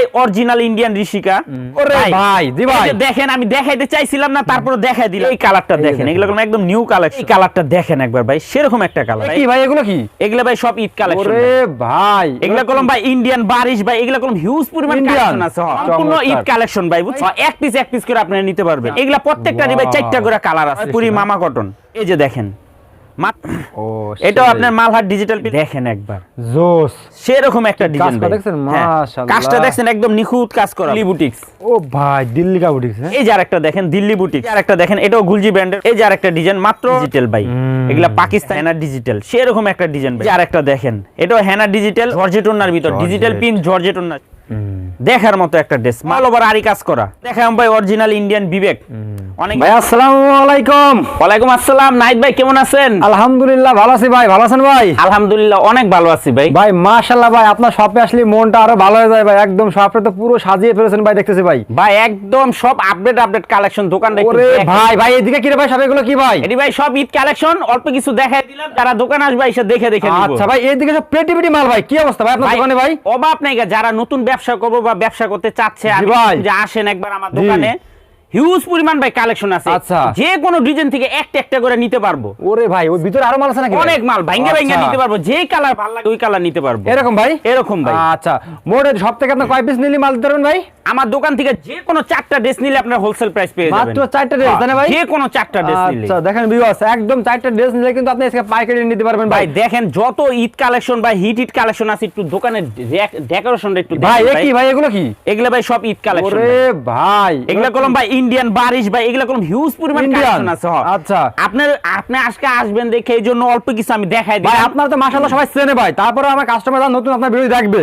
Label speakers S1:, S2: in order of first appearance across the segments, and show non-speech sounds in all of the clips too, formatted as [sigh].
S1: ভাই original Indian Rishika.
S2: ওরে ভাই, জি ভাই।
S1: দেখেন আমি দেখাইতে চাইছিলাম না তারপরে দেখাই দিলাম। এই কালারটা দেখেন এগুলো একদম নিউ কালার এই কালারটা দেখেন একবার ভাই সেরকম একটা কালার
S2: কি ভাই এগুলো কি?
S1: এগুলা ভাই সব ঈদ কালেকশন
S2: ওরে ভাই।
S1: এগুলা কলম ভাই ইন্ডিয়ান বারিশ ভাই এগুলা কলম হিউজ পরিমাণ কালেকশন আছে। সম্পূর্ণ ঈদ কালেকশন ভাই বুঝছ? এক পিস এক পিস করে আপনারা নিতে পারবেন। এগুলা প্রত্যেকটারই ভাই. চারটা করে কালার আছে পুরি মামা কটন এই যে দেখেন।
S2: ও
S1: এটাও আপনার মালহাট ডিজিটাল দেখেন একবার।
S2: জোস।
S1: সেরকম একটা ডিজাইন
S2: দেখছেন? মাশাআল্লাহ।
S1: কাজটা একদম নিখুঁত কাজ করা। দিল্লি বুটিক্স
S2: ও ভাই দিল্লি কা বুটিক্স হ্যাঁ?
S1: এই যে আরেকটা দেখেন দিল্লি আরেকটা দেখেন এটাও গুলজি ব্র্যান্ডের এই যে আরেকটা ডিজাইন মাত্র ডিজিটাল ভাই। এগুলা পাকিস্তান হেনার ডিজিটাল সেরকম একটা ডিজাইন ভাই। আরেকটা দেখেন এটাও হেনার ডিজিটাল জর্জেটনার ভিতর। ডিজিটাল পিন জর্জেট ওনার দেখার মতো একটা ড্রেস মাল ওভার আরি কাজ করা। দেখাম ভাই অরিজিনাল ইন্ডিয়ান বিবেক অনেক
S2: ভাই আসসালামু আলাইকুম।
S1: ওয়ালাইকুম আসসালাম। নাইট ভাই কেমন আছেন?
S2: আলহামদুলিল্লাহ ভালো আছি ভাই। ভালো আছেন ভাই?
S1: আলহামদুলিল্লাহ অনেক ভালো আছি ভাই।
S2: ভাই মাশাআল্লাহ ভাই আপনার শপে আসলে মনটা আরও ভালো হয়ে যায় ভাই। একদম শপে তো পুরো সাজিয়ে ফেলেছেন ভাই দেখতেছি ভাই।
S1: ভাই একদম সব আপডেট আপডেট কালেকশন দোকানটা
S2: ওরে ভাই ভাই এদিকে কি রে ভাই সব এগুলো কি ভাই?
S1: এটি ভাই সব ঈদ কালেকশন অল্প কিছু দেখাই দিলাম। যারা দোকান আসবে এসে দেখে দেখে নিব।
S2: আচ্ছা ভাই সব মাল কি অবস্থা ভাই আপনার দোকানে ভাই?
S1: অভাব নাই যারা নতুন ব্যবসা করব বা ব্যবসা করতে চাচ্ছে আমি
S2: ভাই।
S1: যে আসেন একবার আমার দোকানে হিউজ পরিমাণ ভাই কালেকশন আছে।
S2: আচ্ছা।
S1: যে কোনো ডিজাইন থেকে একটা একটা করে নিতে পারব।
S2: ওরে ভাই ওই ভিতরে আরও মাল আছে নাকি
S1: অনেক মাল ভাঙ্গে ভাঙ্গে
S2: আচ্ছা।
S1: নিতে পারব যে কালার ভালো লাগে ওই কালার নিতে পারব।
S2: এরকম ভাই?
S1: এরকম ভাই।
S2: আচ্ছা মোট সব থেকে আপনার কয় পিস নিলি মাল দিতে পারবেন ভাই?
S1: আমার দোকান থেকে যে কোনো চারটা ড্রেস নিলে আপনার হোলসেল প্রাইস পেয়ে যাবেন।
S2: মাত্র চারটা ড্রেস তাই না ভাই?
S1: যে কোনো চারটা ড্রেস নিলে।
S2: আচ্ছা দেখেন ভিউয়ার্স একদম চারটা ড্রেস নিলে কিন্তু আপনি আজকে পাইকারি নিতে পারবেন
S1: ভাই।
S2: ভাই
S1: দেখেন যত ঈদ কালেকশন বা হিট হিট কালেকশন আছে একটু দোকানের ডেকোরেশনটা একটু
S2: ভাই এ কি ভাই। এগুলো কি?
S1: এগুলা ভাই সব ঈদ কালেকশন
S2: ওরে ভাই।
S1: এগুলা কলম ভাই ইন্ডিয়ান বারিশ বা এগুলা কোন হিউজ পরিমাণ
S2: কার্টুন
S1: কালেকশন আছে।
S2: আচ্ছা।
S1: আপনার আপনি আজকে আসবেন দেখে এই জন্য অল্প কিছু আমি দেখাই দিই ভাই
S2: আপনারা তো মাশাআল্লাহ সবাই চেনে ভাই। তারপরে আমার কাস্টমাররা নতুন আপনার ভিডিও দেখবে।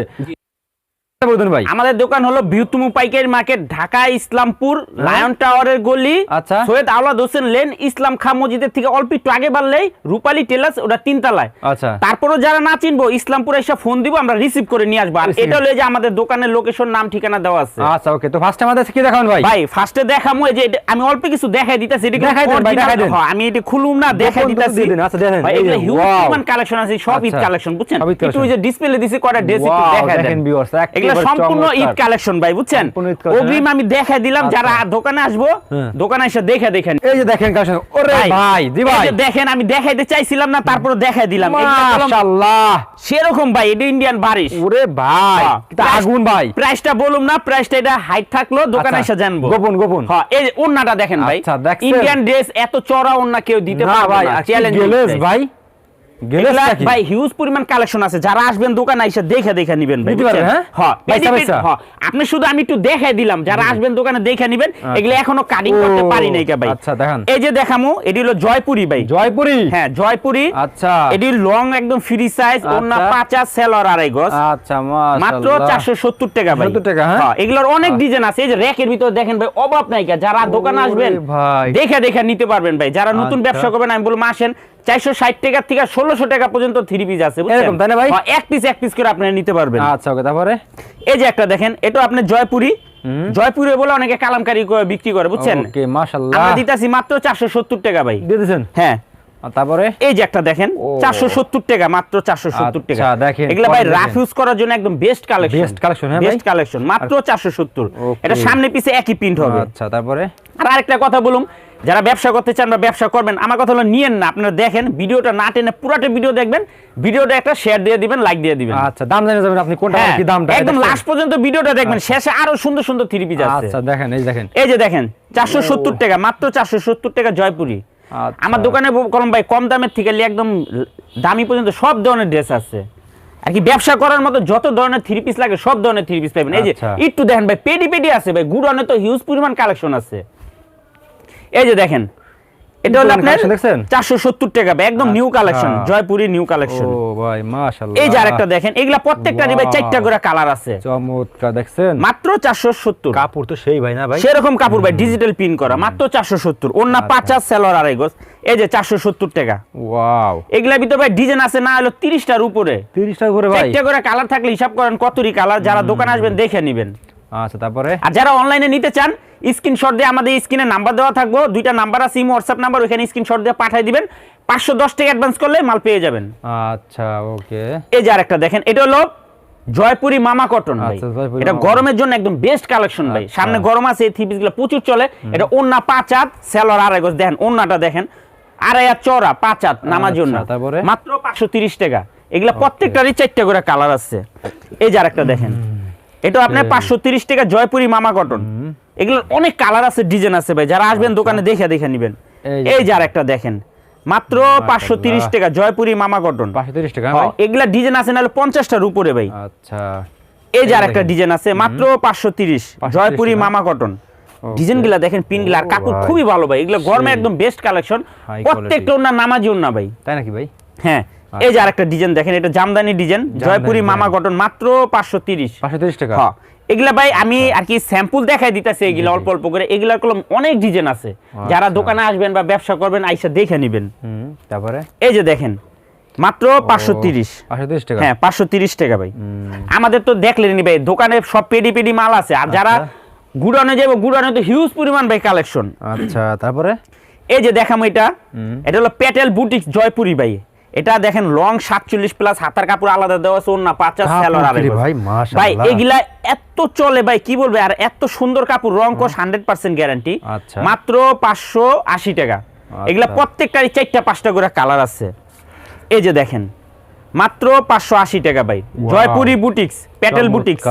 S2: ভাই?
S1: আমাদের দোকান হলো বৃহত্তম পাইকারি মার্কেট ঢাকা ইসলামপুর লায়ন টাওয়ারের গলি।
S2: আচ্ছা।
S1: সৈয়দ আওলাদ হোসেন লেন ইসলাম খান মসজিদের থেকে অল্প একটু আগে বাড়লেই রূপালী টেলার্স ওটা তিনতলায়।
S2: আচ্ছা।
S1: তারপরও যারা না চিনবো ইসলামপুরে এসে ফোন দিব আমরা রিসিভ করে নিয়ে আসব। আর এটা হলো যে আমাদের দোকানের লোকেশন নাম ঠিকানা দেওয়া আছে।
S2: আচ্ছা ওকে তো ফার্স্ট আমাদের কি দেখাবেন ভাই?
S1: ভাই ফার্স্টে দেখামো এই যে আমি অল্প কিছু দেখাই দিতেছি এটা
S2: দেখাই দেন ভাই, দেখাই দেন।
S1: হ্যাঁ, আমি এটা খুলুম না দেখাই দিতেছি।
S2: আচ্ছা, দেখেন,
S1: ভাই এগুলো হিউজ। কালেকশন আছে সব ঈদ
S2: আচ্ছা।
S1: কালেকশন বুঝছেন?
S2: সব ঈদ
S1: একটু ওই যে ডিসপ্লে দিছি কয়টা ড্রেস একটু দেখাই
S2: দেখেন
S1: দেন।
S2: একেবারে
S1: এগুলো সম্পূর্ণ ঈদ কালেকশন ভাই বুঝছেন? অগ্রিম আমি দিলাম যারা দোকানে আসব
S2: হ্যাঁ।
S1: দোকানে এসে দেখে দেখেন
S2: এই যে দেখেন কালেকশন। ওরে ভাই জি ভাই
S1: এই যে দেখেন আমি দেখাইতে চাইছিলাম না তারপরে দেখাই দিলাম।
S2: মাশাআল্লাহ।
S1: সেরকম ভাই এটা ইন্ডিয়ান বারিশ।
S2: ওরে ভাই এটা আগুন ভাই।
S1: প্রাইসটা বলুম না প্রাইসটা এটা হাইট থাকল দোকানে
S2: আচ্ছা,
S1: এসে জানব।
S2: গোপন, গোপন।
S1: হ্যাঁ এই যে ওন্নাটা দেখেন ভাই।
S2: আচ্ছা,
S1: ইন্ডিয়ান ড্রেস এত চড়া ওন্না কেউ দিতে পারবে
S2: ভাই
S1: না চ্যালেঞ্জ
S2: ভাই।
S1: ভাই হিউজ পরিমাণ কালেকশন আছে। যারা আসবেন দোকানে এসে দেখে দেখে নেবেন ভাই
S2: নিতে পারবেন,
S1: বুঝছেন?
S2: হ্যাঁ?
S1: হ্যাঁ? হ্যাঁ, আপনি শুধু আমি একটু দেখাই দিলাম যারা আসবেন দোকানে দেখে নেবেন এগুলো এখনও কাটিং করতে পারি নাই ভাই।
S2: আচ্ছা, দেখান।
S1: এই যে দেখামো এটি হলো জয়পুরি ভাই।
S2: জয়পুরি?
S1: হ্যাঁ জয়পুরি।
S2: আচ্ছা।
S1: এটি লং একদম ফ্রি সাইজ ওন্না
S2: আচ্ছা।
S1: পাঁচা সেলর আড়াই গজ।
S2: আচ্ছা
S1: মাত্র চারশো সত্তর টাকা ভাই।
S2: 70 টাকা, হ্যাঁ?
S1: এগুলোর অনেক ডিজাইন আছে। এই যে র্যাকের ভিতরে দেখেন ভাই অভাব নাই যারা দোকানে আসবেন দেখে দেখে নিতে পারবেন ভাই। যারা নতুন
S2: আচ্ছা।
S1: ব্যবসা করবেন আমি বলব আসেন চারশো ষাট টাকা থেকে ষোলোশো টাকা পর্যন্ত থ্রি পিস আছে বুঝছেন?
S2: এরকম, তাই না ভাই?
S1: হ্যাঁ, এক পিস এক পিস করে আপনারা নিতে পারবেন।
S2: আচ্ছা ওকে তারপরে?
S1: এই যে একটা দেখেন এটা আপনার জয়পুরি। জয়পুরি বলে অনেকে কালামকারি বিক্রি করে বুঝছেন?
S2: ওকে মাশাআল্লাহ।
S1: আমরা দিতেছি মাত্র চারশো সত্তর টাকা ভাই।
S2: দিয়ে দিয়েছেন?
S1: হ্যাঁ।
S2: তারপরে?
S1: এই যে একটা দেখেন
S2: ও।
S1: চারশো সত্তর টাকা মাত্র
S2: আচ্ছা, দেখেন,
S1: এগুলো ভাই
S2: দেখেন।
S1: রাফ ইউজ করার জন্য একদম বেস্ট কালেকশন
S2: collection, হ্যাঁ
S1: বেস্ট কালেকশন মাত্র চারশো সত্তর।
S2: Okay.
S1: এটা সামনে পিছে একই প্রিন্ট হবে।
S2: আচ্ছা তারপরে?
S1: আর আরেকটা কথা বলুন যারা ব্যবসা করতে চান বা ব্যবসা করবেন আমার কথা হলো নিয়েন না আপনারা দেখেন ভিডিওটা না টেনে পুরাটা ভিডিও দেখবেন ভিডিওটা একটা শেয়ার দিয়ে দিবেন লাইক দিয়ে দিবেন।
S2: আচ্ছা দাম জানিয়ে যাবেন আপনি কোনটা
S1: হ্যাঁ,
S2: কি দামটা
S1: একদম লাস্ট পর্যন্ত ভিডিওটা দেখবেন শেষে আরও সুন্দর সুন্দর থ্রি পিস আছে।
S2: আচ্ছা দেখেন এই দেখেন।
S1: এই যে দেখেন চারশো সত্তর টাকা মাত্র চারশো সত্তর টাকা জয়পুরি।
S2: আচ্ছা।
S1: আমার দোকানে কলম ভাই কম দামের থেকে নিয়ে একদম দামি পর্যন্ত সব ধরনের ড্রেস আছে। আর কি ব্যবসা করার মতো যত ধরনের থ্রি পিস লাগে সব ধরনের থ্রি পিস পাবেন এই যে
S2: আচ্ছা।
S1: একটু দেখেন ভাই পেডি পেডি আছে ভাই গুড়নে তো হিউজ পরিমাণ কালেকশন আছে। এই যে দেখেন এটা হলো আপনার
S2: collection দেখছেন?
S1: চারশো সত্তর টাকা ভাই একদম নিউ
S2: আচ্ছা।
S1: কালেকশন জয়পুরি নিউ কালেকশন
S2: ও ভাই মাশাআল্লাহ।
S1: এই যে আরেকটা দেখেন এগুলা. চারটা করে কালার আছে।
S2: চমৎকার দেখছেন?
S1: মাত্র চারশো সত্তর।
S2: কাপড় তো সেই ভাই না ভাই?
S1: সেরকম কাপড় ভাই ডিজিটাল পিন করা মাত্র চারশো সত্তর। অন্য
S2: আচ্ছা।
S1: পাঁচাশ সেলর আড়াই গোস এই যে চারশো সত্তর টাকা।
S2: ওয়াও।
S1: এগুলার ভিতরে ভাই ডিজাইন আছে না হলো তিরিশটার উপরে।
S2: 30 টাকা করে ভাই?
S1: চারটা করে কালার থাকলে হিসাব করেন কতরি কালার যারা দোকানে আসবেন দেখে নেবেন।
S2: আচ্ছা তারপরে?
S1: আর যারা অনলাইনে নিতে চান স্ক্রিনশট দিয়ে আমাদের স্ক্রিনে নাম্বার দেওয়া থাকব। দুইটা নাম্বার আছে ইমো হোয়াটসঅ্যাপ নাম্বার ওইখানে স্ক্রিনশট দিয়ে পাঠিয়ে দিবেন। পাঁচশো দশ টাকা অ্যাডভান্স করলে মাল পেয়ে যাবেন।
S2: আচ্ছা ওকে।
S1: এই যে আরেকটা দেখেন এটা হলো জয়পুরি মামা কটন ভাই।
S2: আচ্ছা,
S1: এটা গরমের জন্য একদম বেস্ট কালেকশন ভাই।
S2: আচ্ছা।
S1: সামনে গরম আছে এই থ্রি গুলো প্রচুর চলে। এটা ওন্না পাঁচ হাত সেলর আড়াই গজ। দেখেন ওন্নাটা দেখেন। আড়াই হাত চড়া পাঁচ হাত নামার জন্য
S2: আচ্ছা, তারপরে?
S1: মাত্র পাঁচশো তিরিশ টাকা। এগুলা প্রত্যেকটারই চারটা করে কালার আছে। এই যে আরেকটা দেখেন। এটা আপনার পাঁচশো তিরিশ টাকা জয়পুরি মামা কটন। এগুলোর অনেক কালার আছে ডিজাইন আছে ভাই। যারা আসবেন দোকানে দেখে দেখে নিবেন।
S2: আচ্ছা। এই যে-
S1: এই যে আরেকটা দেখেন। মাত্র পাঁচশো তিরিশ টাকা জয়পুরি মামা কটন।
S2: টাকা
S1: এগুলা ডিজাইন আছে নাহলে পঞ্চাশটার উপরে ভাই।
S2: আচ্ছা।
S1: এই যে
S2: এই
S1: আরেকটা ডিজাইন আছে মাত্র পাঁচশো তিরিশ জয়পুরি মামা কটন। ডিজাইনগুলা দেখেন পিনগুলা আর কাপড় খুবই ভালো ভাই। এগুলো গরমে একদম বেস্ট কালেকশন প্রত্যেকটা ওনার নামাজি না ভাই।
S2: তাই নাকি ভাই?
S1: হ্যাঁ। এই যে আরেকটা ডিজাইন দেখেন এটা জামদানি ডিজাইন জয়পুরি মামা গঠন মাত্র পাঁচশো তিরিশ।
S2: পাঁচশো তিরিশ টাকা।
S1: হ্যাঁ এগুলা ভাই আমি আর কি স্যাম্পল দেখাই দিতেছি এগুলা অল্প অল্প করে। এগুলার কলম অনেক ডিজাইন আছে। যারা
S2: আচ্ছা।
S1: দোকানে আসবেন বা ব্যবসা করবেন আইসা দেখে নিবেন।
S2: তারপরে?
S1: এই যে দেখেন মাত্র পাঁচশো তিরিশ।
S2: টাকা।
S1: হ্যাঁ পাঁচশো তিরিশ টাকা ভাই। আমাদের তো দেখলেনি ভাই দোকানে সব পেডি পেডি মাল আছে। আর যারা
S2: আচ্ছা।
S1: গুড়ানো যাবে গুড়ানো তো হিউজ পরিমাণ ভাই কালেকশন
S2: আচ্ছা তারপরে?
S1: এই যে দেখাম এটা। এটা হলো প্যাটেল বুটিক জয়পুরি ভাই। এটা দেখেন লং সাতচল্লিশ প্লাস হাতার কাপড় আলাদা দেওয়া আছে অন্য পাঁচ
S2: কাপড়
S1: সেলর
S2: ভাই,
S1: ভাই এগুলা এত চলে ভাই কি বলবে আর এত সুন্দর কাপড় রং কোষ হান্ড্রেড পার্সেন্ট গ্যারান্টি। মাত্র পাঁচশো আশি টাকা। এগুলা
S2: আচ্ছা।
S1: প্রত্যেকটারই চারটা পাঁচটা করে কালার আছে। এই যে দেখেন মাত্র পাঁচশো আশি টাকা ভাই। জয়পুরি বুটিক্স প্যাটেল বুটিক্স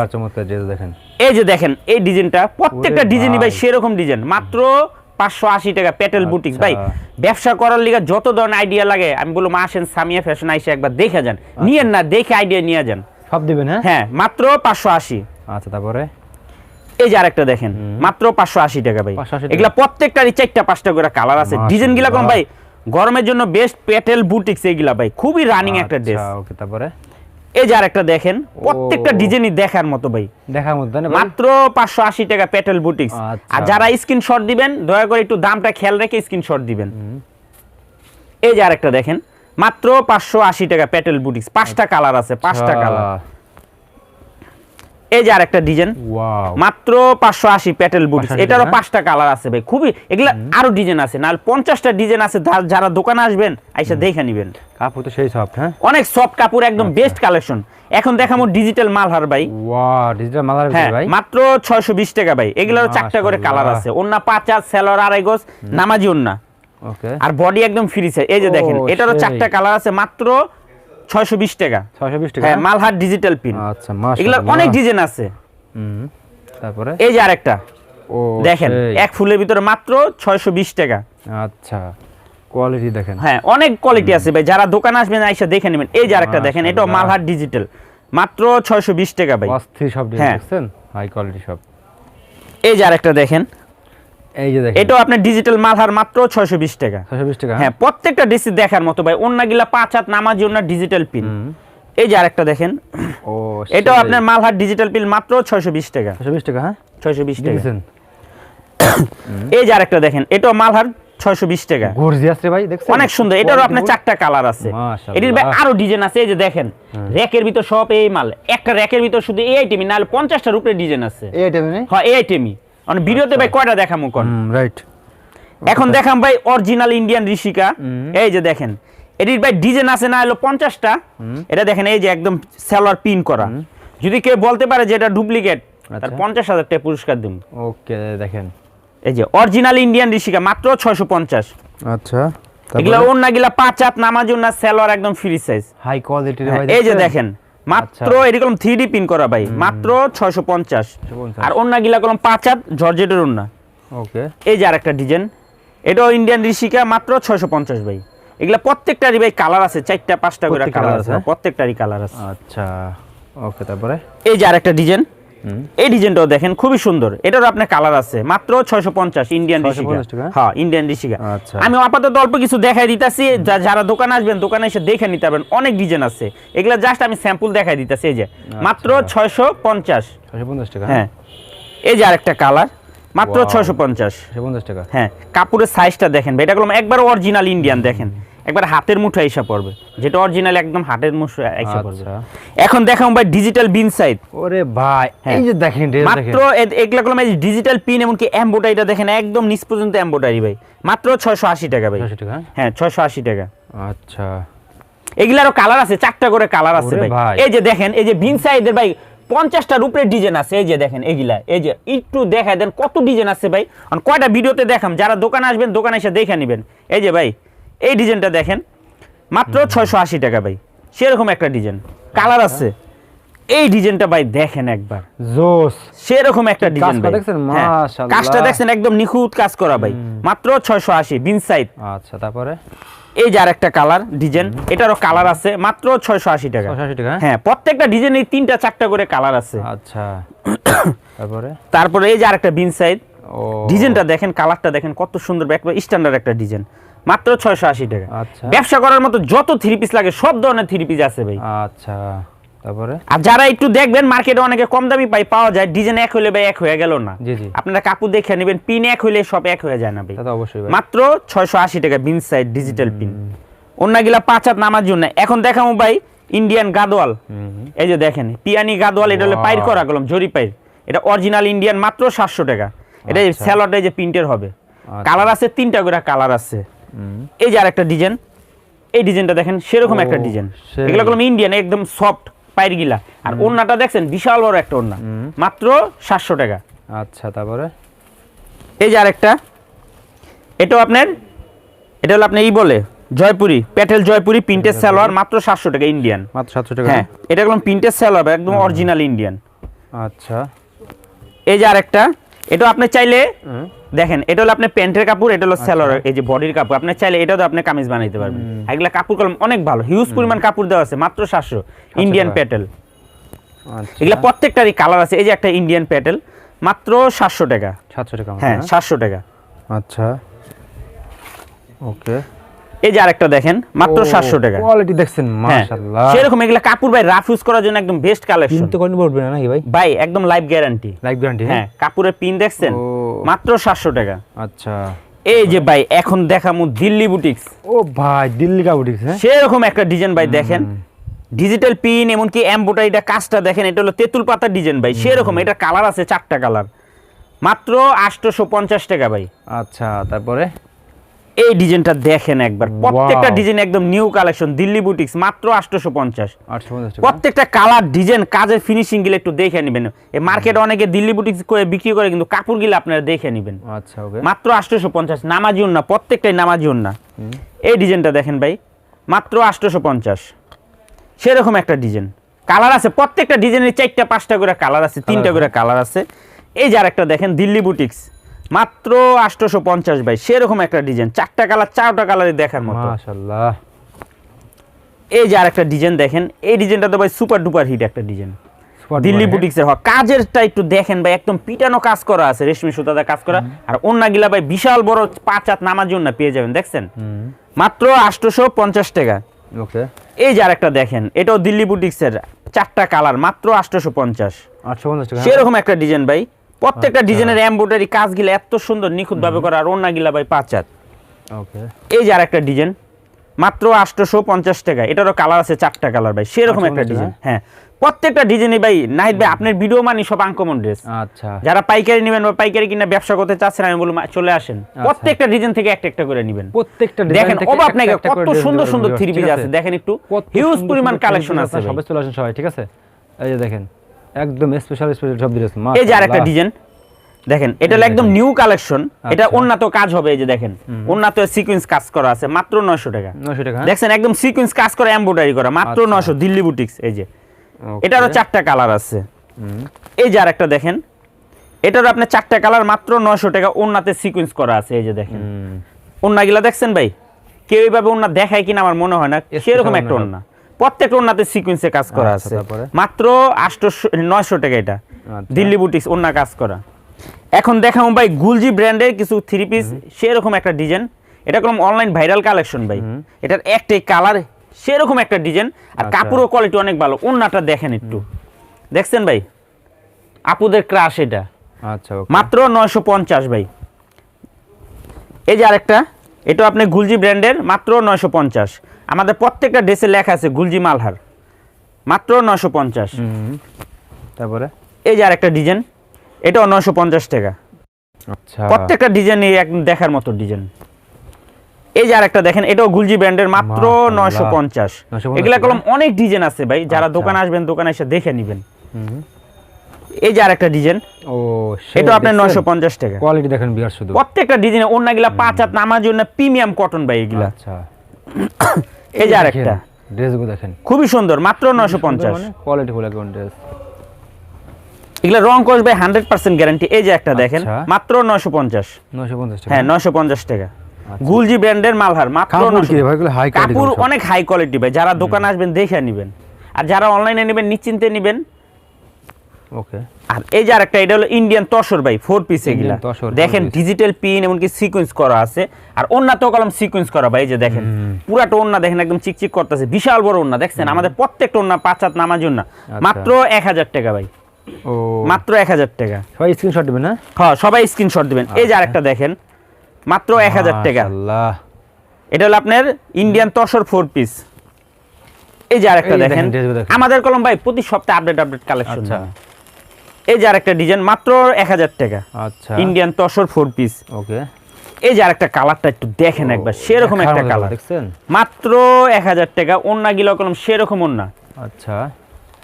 S2: দেখেন।
S1: এই যে দেখেন এই ডিজাইনটা প্রত্যেকটা ডিজাইনই ভাই। সেরকম ডিজাইন মাত্র পাঁচশো আশি টাকা প্যাটেল বুটিক্স ভাই
S2: আচ্ছা।
S1: ব্যবসা করার লিগে যত ধরনের আইডিয়া লাগে আমি বললাম আসেন সামিয়া ফ্যাশন আইসে একবার দেখে যান। নিয়েন না দেখে আইডিয়া নিয়ে যান।
S2: সব দিবেন হ্যাঁ?
S1: হ্যাঁ মাত্র পাঁচশো আশি।
S2: আচ্ছা তারপরে?
S1: এই যে আরেকটা দেখেন মাত্র পাঁচশো আশি টাকা ভাই।
S2: 580 টাকা।
S1: এগুলা প্রত্যেকটারই চারটা পাঁচটা করে কালার আছে। ডিজাইনগুলা কম ভাই গরমের জন্য বেস্ট পেটেল বুটিক্স এগুলা ভাই। খুবই রানিং একটা ড্রেস
S2: ওকে তারপরে?
S1: এই যে আরেকটা দেখেন প্রত্যেকটা ডিজাইনই দেখার মতো ভাই।
S2: দেখার মতো
S1: মাত্র পাঁচশো আশি টাকা পেটেল বুটিক্স
S2: আচ্ছা।
S1: আর যারা স্ক্রিনশট দিবেন দয়া করে একটু দামটা খেয়াল রেখে স্ক্রিনশট দিবেন। এই যে আরেকটা দেখেন মাত্র পাঁচশো আশি টাকা পেটেল বুটিক্স পাঁচটা কালার আছে পাঁচটা কালার এই যে আরেকটা ডিজাইন। মাত্র পাঁচশো আশি
S2: 580
S1: এটারও পাঁচটা কালার আছে ভাই খুবই। এগুলা আরও ডিজাইন আছে। নাহলে পঞ্চাশটা ডিজাইন আছে যারা দোকানে আসবেন আইসা দেখে নিবেন।
S2: কাপড় তো সেই সফট হ্যাঁ?
S1: অনেক সফট কাপড় একদম
S2: আচ্ছা।
S1: বেস্ট কালেকশন এখন দেখাবো ডিজিটাল মালহার ভাই।
S2: ডিজিটাল
S1: হ্যাঁ
S2: ভাই?
S1: মাত্র ছয়শো বিশ টাকা ভাই। এগুলোর চারটা করে কালার আছে। অন্য পাঁচ আর সেলর আড়াই গোস নামাজি অন্য
S2: ওকে
S1: আর বডি একদম ফ্রি এই যে দেখেন এটারও চারটা কালার আছে। মাত্র ছয়শো বিশ টাকা।
S2: 620 টাকা?
S1: হ্যাঁ মালহার ডিজিটাল পিন
S2: আচ্ছা
S1: এগুলোর অনেক ডিজাইন আছে।
S2: তারপরে?
S1: এই যে আরেকটা।
S2: ও
S1: দেখেন এক ফুলের ভিতরে মাত্র ছয়শো বিশ টাকা।
S2: আচ্ছা কোয়ালিটি দেখেন।
S1: হ্যাঁ অনেক কোয়ালিটি আছে ভাই। যারা দোকানে আসবেন আইসা দেখে নেবেন। এই যে আরেকটা দেখেন এটাও। মালহার ডিজিটাল মাত্র ছয়শো বিশ টাকা ভাই।
S2: অস্থির সব
S1: হ্যাঁ।
S2: দেখছেন? হাই কোয়ালিটি সব।
S1: এই যে আরেকটা দেখেন।
S2: এই যে দেখেন।
S1: এটাও আপনার ডিজিটাল মালহার মাত্র ছয়শো বিশ টাকা।
S2: 620 টাকা
S1: হ্যাঁ। প্রত্যেকটা ডিসি দেখার মতো ভাই অন্যগুলা পাঁচ হাত নামাজি অন্য ডিজিটাল পিন এই যে আরেকটা দেখেন।
S2: ও
S1: এটাও আপনার মালহার ডিজিটাল পিন মাত্র ছয়শো বিশ টাকা।
S2: 620 টাকা হ্যাঁ?
S1: ছয়শো বিশ টাকা। এই যে আরেকটা দেখেন এটাও মালহার ছয়শো বিশ টাকা।
S2: গর্জিয়াস রে ভাই দেখছেন?
S1: অনেক সুন্দর এটারও আপনার চারটা কালার আছে। এটির ভাই আরও ডিজাইন আছে এই যে দেখেন। র্যাকের ভিতর সব এই মাল একটা র্যাকের ভিতর শুধু এই আইটেমই নাহলে পঞ্চাশটার উপরে ডিজাইন আছে।
S2: এই আইটেম নেই
S1: হ্যাঁ এই আইটেমই মানে ভিডিওতে ভাই কয়টা দেখামো কোন?
S2: রাইট
S1: এখন দেখাম ভাই অরিজিনাল ইন্ডিয়ান ঋষিকা। এই যে দেখেন এটির ভাই ডিজাইন আছে না হলো পঞ্চাশটা। এটা দেখেন এই যে একদম সেলার পিন করা। যদি কেউ বলতে পারে যে এটা ডুপ্লিকেট তার
S2: আচ্ছা।
S1: পঞ্চাশ হাজার টাকা পুরস্কার দিন
S2: ওকে দেখেন।
S1: এই যে অরিজিনাল ইন্ডিয়ান ঋষিকা মাত্র ছয়শো পঞ্চাশ।
S2: আচ্ছা
S1: এগুলা অন্য গিলা পাঁচ হাত নামার না সেলার একদম ফ্রি সাইজ
S2: হাই কোয়ালিটি রে ভাই
S1: এই যে দেখেন মাত্র। এরকম থ্রি পিন করা ভাই মাত্র ছয়শো পঞ্চাশ।
S2: 650
S1: আর অন্য গিলা কলম পাঁচ হাত জর্জেটের অন্য
S2: ওকে।
S1: এই যে আরেকটা ডিজাইন এটাও ইন্ডিয়ান ঋষিকা মাত্র ছয়শো পঞ্চাশ ভাই। এগুলা প্রত্যেকটারই ভাই কালার আছে চারটা পাঁচটা করে কালার আছে
S2: আছে?
S1: প্রত্যেকটারই কালার আছে।
S2: আচ্ছা ওকে তারপরে?
S1: এই যে আরেকটা ডিজাইন
S2: হুম
S1: এই ডিজাইনটাও দেখেন খুবই সুন্দর। এটারও আপনার কালার আছে। মাত্র ছয়শো পঞ্চাশ ইন্ডিয়ান ঋষিকা। হ্যাঁ ইন্ডিয়ান ঋষিকা।
S2: আচ্ছা।
S1: আমি আপাতত অল্প কিছু দেখাই দিতেছি। যারা দোকানে আসবেন দোকানে এসে দেখে নিতে পারবেন। অনেক ডিজাইন আছে। এগুলা জাস্ট আমি স্যাম্পল দেখাই দিতেছি এই যে। মাত্র ছয়শো পঞ্চাশ।
S2: 650 টাকা?
S1: হ্যাঁ। এই যে আরেকটা কালার মাত্র ছয়শো পঞ্চাশ।
S2: টাকা।
S1: হ্যাঁ কাপড়ের সাইজটা দেখেন এটা একবার অরিজিনাল ইন্ডিয়ান দেখেন। একবার হাতের মুঠো এসে পড়বে। যেটা অরিজিনাল একদম হাতের মুঠো এসে পড়বে।
S2: আচ্ছা।
S1: এখন দেখাম ভাই ডিজিটাল বিন সাইড
S2: ওরে ভাই। এই যে দেখেন
S1: মাত্র এগুলা গুলো ডিজিটাল পিন এমনকি এম্বোটারিটা দেখেন একদম নিচ পর্যন্ত এম্বোটারি ভাই। মাত্র ছয়শো আশি টাকা ভাই।
S2: 600 টাকা?
S1: হ্যাঁ ছয়শো আশি টাকা।
S2: আচ্ছা।
S1: এগুলারও কালার আছে চারটা করে কালার আছে ভাই। এই যে দেখেন এই যে বিন সাইডের ভাই পঞ্চাশটার উপরে ডিজাইন আছে। এই যে দেখেন এগুলা এই যে একটু দেখায় দেন কত ডিজাইন আছে ভাই। কয়টা ভিডিওতে দেখাম যারা দোকানে আসবেন দোকানে এসে দেখে নেবেন। এই যে ভাই এই ডিজাইনটা দেখেন। মাত্র ছয়শো আশি টাকা ভাই। সেরকম একটা ডিজাইন। কালার আছে। এই ডিজাইনটা ভাই দেখেন একবার।
S2: জোস।
S1: সেরকম একটা ডিজাইন
S2: কাজটা দেখছেন? মাশাআল্লাহ।
S1: কাজটা দেখছেন একদম নিখুঁত কাজ করা ভাই। মাত্র ছয়শো আশি বিন সাইড
S2: আচ্ছা তারপরে?
S1: এই যে আরেকটা কালার ডিজাইন এটারও কালার আছে মাত্র ছয়শো আশি টাকা।
S2: 680 টাকা, হ্যাঁ?
S1: হ্যাঁ প্রত্যেকটা ডিজাইনে তিনটা চারটা করে কালার আছে।
S2: আচ্ছা। [coughs] তারপরে?
S1: তারপরে এই যে আরেকটা বিন সাইড
S2: ও।
S1: ডিজাইনটা দেখেন কালারটা দেখেন কত সুন্দর একবার স্ট্যান্ডার্ড একটা ডিজাইন। মাত্র ছয়শো আশি টাকা।
S2: আচ্ছা।
S1: ব্যবসা করার মতো যত থ্রি পিস লাগে সব ধরনের থ্রি পিস আছে ভাই।
S2: আচ্ছা তারপরে?
S1: আর যারা একটু দেখবেন মার্কেটে অনেকে কম দামি পাই পাওয়া যায় ডিজাইন এক হলে ভাই এক হয়ে গেল না। আপনারা কাপড় দেখে নেবেন পিন এক হইলে সব এক হয়ে যায় না ভাই।
S2: অবশ্যই
S1: মাত্র ছয়শো আশি টাকা বিন সাইড ডিজিটাল পিন অন্যগুলা পাঁচ হাত নামার জন্য। এখন দেখাবো ভাই ইন্ডিয়ান গাদোয়াল। এই যে দেখেন পিয়ানি গাদোয়াল এটা হলো পাইর করা গেলাম জরি পাইর এটা অরিজিনাল ইন্ডিয়ান মাত্র সাতশো টাকা। এটা
S2: আচ্ছা।
S1: স্যালটে যে প্রিন্টের হবে। কালার আছে তিনটা করে কালার আছে। এই যে আরেকটা ডিজাইন এই ডিজাইনটা দেখেন সেরকম একটা ডিজাইন। এগুলো কলম ইন্ডিয়ান একদম সফট পাইর গিলা আর ওন্নাটা দেখছেন বিশাল বড় একটা ওন্না মাত্র সাতশো টাকা।
S2: আচ্ছা তারপরে?
S1: এই যে আরেকটা এটাও আপনার এটা হলো আপনি ই বলে জয়পুরি প্যাটেল জয়পুরি প্রিন্টের সালোয়ার মাত্র সাতশো টাকা ইন্ডিয়ান
S2: মাত্র সাতশো টাকা।
S1: হ্যাঁ এটা হলো প্রিন্টের সালোয়ার একদম অরিজিনাল ইন্ডিয়ান
S2: আচ্ছা।
S1: এই যে আরেকটা এটা আপনি চাইলে। দেখেন এটা হলো আপনার প্যান্টের কাপড় এটা হলো সেলর এই যে বডির কাপড়। আপনি চাইলে এটাও আপনি কামিজ বানাইতে পারবেন। এগুলা কাপড় কলম অনেক ভালো হিউজ পরিমাণ কাপড় দেওয়া আছে মাত্র সাতশো। ইন্ডিয়ান
S2: টাকা।
S1: প্যাটেল
S2: আচ্ছা।
S1: এগুলা প্রত্যেকটারই কালার আছে এই যে একটা ইন্ডিয়ান প্যাটেল মাত্র সাতশো টাকা।
S2: সাতশো টাকা
S1: হ্যাঁ সাতশো টাকা।
S2: আচ্ছা। ওকে
S1: এই যে আরেকটা দেখেন মাত্র সাতশো টাকা।
S2: কোয়ালিটি দেখছেন
S1: হ্যাঁ।
S2: মাশাআল্লাহ।
S1: সেরকম এগুলা কাপড় ভাই রাফ ইউজ করার জন্য একদম বেস্ট কালেকশন
S2: কিন্তু কোন পড়বে না নাকি ভাই?
S1: ভাই একদম লাইফ গ্যারান্টি
S2: লাইফ গ্যারান্টি
S1: হ্যাঁ? কাপড়ের পিন দেখছেন? মাত্র সাতশো টাকা।
S2: আচ্ছা।
S1: এই যে ভাই এখন দেখামু দিল্লি বুটিক্স
S2: ও ভাই দিল্লি কাবুটিক্স হ্যাঁ?
S1: সেরকম একটা ডিজাইন ভাই দেখেন। ডিজিটাল পিন এমনকি এমবোটারিটা কাজটা দেখেন এটা হলো তেঁতুল পাতার ডিজাইন ভাই। সেরকম এটা কালার আছে চারটা কালার মাত্র আটশোশো পঞ্চাশ টাকা ভাই।
S2: আচ্ছা তারপরে?
S1: এই ডিজাইনটা দেখেন একবার। প্রত্যেকটা. ডিজাইন একদম নিউ কালেকশন দিল্লি বুটিক্স মাত্র আটশোশো পঞ্চাশ। প্রত্যেকটা কালার ডিজাইন কাজের ফিনিশিংগুলো একটু দেখে নেবেন। এই মার্কেটে অনেকে দিল্লি বুটিক্স করে বিক্রি করে কিন্তু কাপড়গুলো আপনারা দেখে নেবেন।
S2: আচ্ছা ওকে
S1: মাত্র আটশোশো পঞ্চাশ নামাজি না প্রত্যেকটাই নামাজি না এই ডিজাইনটা দেখেন ভাই মাত্র আটশোশো পঞ্চাশ। সেরকম একটা ডিজাইন। কালার আছে প্রত্যেকটা ডিজাইনের চারটা পাঁচটা করে কালার আছে তিনটা করে কালার আছে। এই যে আরেকটা দেখেন দিল্লি বুটিক্স মাত্র আটশোশো পঞ্চাশ ভাই সেরকম একটা ডিজাইন চারটা কালার চারটা কালারই দেখার মতো।
S2: মাশাআল্লাহ।
S1: এই যে আরেকটা ডিজাইন দেখেন এই ডিজাইনটা তো ভাই সুপার ডুপার হিট একটা ডিজাইন দিল্লি বুটিক্সের হওয়া কাজেরটা একটু দেখেন ভাই একদম পিটানো কাজ করা আছে রেশমি সুতাতে কাজ করা। আর অন্যগুলা ভাই বিশাল বড় পাঁচ হাত নামার জন্য পেয়ে যাবেন দেখছেন? মাত্র আটশোশো পঞ্চাশ টাকা।
S2: ওকে।
S1: এই যে আরেকটা দেখেন এটাও দিল্লি বুটিক্সের চারটা কালার মাত্র আটশোশো পঞ্চাশ
S2: আটশো পঞ্চাশ
S1: সেরকম একটা ডিজাইন ভাই। প্রত্যেকটা
S2: আচ্ছা।
S1: ডিজাইনের এমব্রয়ডারি কাজগুলো এত সুন্দর নিখুঁত ভাবে করা আর অন্যগুলা ভাই পাঁচ হাত।
S2: ওকে।
S1: এই যে আরেকটা ডিজাইন মাত্র আটশোশো পঞ্চাশ টাকা এটারও কালার আছে চারটা কালার ভাই সেরকম একটা ডিজাইন হ্যাঁ। প্রত্যেকটা ডিজাইনই ভাই নাহিদ ভাই আপনার ভিডিও মানি সব আনকমন ড্রেস
S2: আচ্ছা।
S1: যারা পাইকারি নেবেন বা পাইকারি কিনা ব্যবসা করতে চাচ্ছেন আমি বলব চলে আসেন। প্রত্যেকটা ডিজাইন থেকে একটা একটা করে নেবেন।
S2: প্রত্যেকটা
S1: দেখেন
S2: থেকে
S1: অবাক
S2: একটা
S1: নাকি কত সুন্দর সুন্দর থ্রি পিস
S2: আছে?
S1: দেখেন একটু হিউজ পরিমাণ কালেকশন আছে ভাই।
S2: সবাই চলে আসেন সবাই ঠিক আছে? এই যে দেখেন একদম স্পেশাল স্পেশাল সব দিয়েছেন
S1: এই যে আরেকটা ডিজাইন দেখেন এটা একদম নিউ কালেকশন এটা
S2: আচ্ছা।
S1: উন্নত কাজ হবে এই যে দেখেন। উন্নত সিকোয়েন্স কাজ করা আছে মাত্র নয়শো টাকা।
S2: নশো টাকা হ্যাঁ?
S1: দেখছেন একদম সিকোয়েন্স কাজ করা এমব্রয়ডারি করা মাত্র
S2: আচ্ছা।
S1: নয়শো দিল্লি বুটিক্স এই যে. এটারও চারটা কালার আছে। এই যে আরেকটা দেখেন এটারও আপনার চারটা কালার মাত্র নয়শো টাকা ওন্নাতে সিকোয়েন্স করা আছে এই যে দেখেন।
S2: হুম।
S1: ওন্নাগুলা দেখছেন ভাই? কেউ এইভাবে ওন্না দেখায় কিনা আমার মনে হয় না সেরকম একটা
S2: ওন্না।
S1: ওন্না প্রত্যেকটা ওন্নাতে সিকোয়েন্সে কাজ করা
S2: আচ্ছা,
S1: আছে। মাত্র আটশোশো নয়শো টাকা এটা।
S2: আচ্ছা।
S1: দিল্লি বুটিক্স ওন্না কাজ করা। এখন দেখাবো ভাই গুলজি ব্র্যান্ডের কিছু থ্রি পিস সেরকম একটা ডিজাইন এটা কোনো অনলাইন ভাইরাল কালেকশন ভাই। এটার একটাই কালার সেরকম একটা ডিজাইন আর
S2: আচ্ছা।
S1: কাপড়ের কোয়ালিটি অনেক ভালো। ওন্নাটা দেখেন একটু। দেখছেন ভাই? আপুদের ক্রাশ এটা।
S2: আচ্ছা
S1: মাত্র নয়শো পঞ্চাশ ভাই। এই যে আরেকটা। এটা আপনি গুলজি ব্র্যান্ডের মাত্র নয়শো পঞ্চাশ। আমাদের প্রত্যেকটা ড্রেসে লেখা আছে গুলজি মালহার। মাত্র নয়শো পঞ্চাশ।
S2: তারপরে?
S1: এই যে আরেকটা ডিজাইন এটাও নয়শো পঞ্চাশ টাকা।
S2: আচ্ছা।
S1: প্রত্যেকটা ডিজাইন একদম দেখার মতো ডিজাইন। এই যে আরেকটা দেখেন এটাও গুলজি ব্র্যান্ডের মাত্র নয়শো পঞ্চাশ। এগুলা কলম অনেক ডিজাইন আছে ভাই যারা
S2: আচ্ছা।
S1: দোকানে আসবেন দোকানে এসে দেখে নিবেন। এই যে আরেকটা ডিজাইন।
S2: ও
S1: এটা আপনার নয়শো পঞ্চাশ টাকা।
S2: কোয়ালিটি দেখেন বিয়ার শুধু।
S1: প্রত্যেকটা ডিজাইনে পাঁচ হাত নামার জন্য প্রিমিয়াম কটন ভাই এগুলা।
S2: আচ্ছা। [coughs]
S1: এই যে আরেকটা।
S2: ড্রেসগুলো দেখেন।
S1: খুবই সুন্দর মাত্র নয়শো পঞ্চাশ।
S2: কোয়ালিটি ফুল একদম ড্রেস
S1: এগুলা রং কস ভাই হান্ড্রেড পার্সেন্ট গ্যারান্টি এই যে একটা দেখেন
S2: আচ্ছা।
S1: মাত্র নয়শো পঞ্চাশ।
S2: নয়শো পঞ্চাশ টাকা।
S1: হ্যাঁ নয়শো পঞ্চাশ টাকা। গুলজি ব্র্যান্ডের মালহার মাত্র
S2: কাপড়
S1: 950 অনেক হাই কোয়ালিটি ভাই যারা দোকানে আসবেন দেখে নেবেন। আর যারা অনলাইনে নেবেন নিশ্চিন্তে নেবেন।
S2: ওকে
S1: আর এই যে আরেকটা এটা হলো ইন্ডিয়ান তসর ভাই ফোর পিস এগুলা। দেখেন ডিজিটাল পিন এমনকি সিকোয়েন্স করা আছে। আর তো কলম সিকোয়েন্স করা ভাই যে দেখেন। পুরাটা ওন্না দেখেন একদম চিকচিক করতেছে। বিশাল বড় ওন্না দেখছেন? আমাদের প্রত্যেকটা ওন্না পাঁচ হাত নামার জন্য। মাত্র এক হাজার টাকা ভাই। মাত্র এক হাজার টাকা।
S2: সবাই স্ক্রিনশট দিবেন না?
S1: হ্যাঁ সবাই স্ক্রিনশট দিবেন। এই যে আরেকটা দেখেন মাত্র এক হাজার টাকা। এটা হলো আপনার ইন্ডিয়ান তসর ফোর পিস এই যে আরেকটা
S2: দেখেন।
S1: আমাদের কলম ভাই প্রতি সপ্তাহে আপডেট আপডেট কালেকশন
S2: আচ্ছা।
S1: এই যে আরেকটা ডিজাইন মাত্র এক হাজার টাকা।
S2: আচ্ছা।
S1: Indian tussar four piece
S2: okay
S1: এই যে আরেকটা কালারটা একটু দেখেন একবার সেরকম একটা কালার
S2: দেখছেন?
S1: মাত্র এক হাজার টাকা অন্য গিলা কলম সেরকম অন্য
S2: আচ্ছা।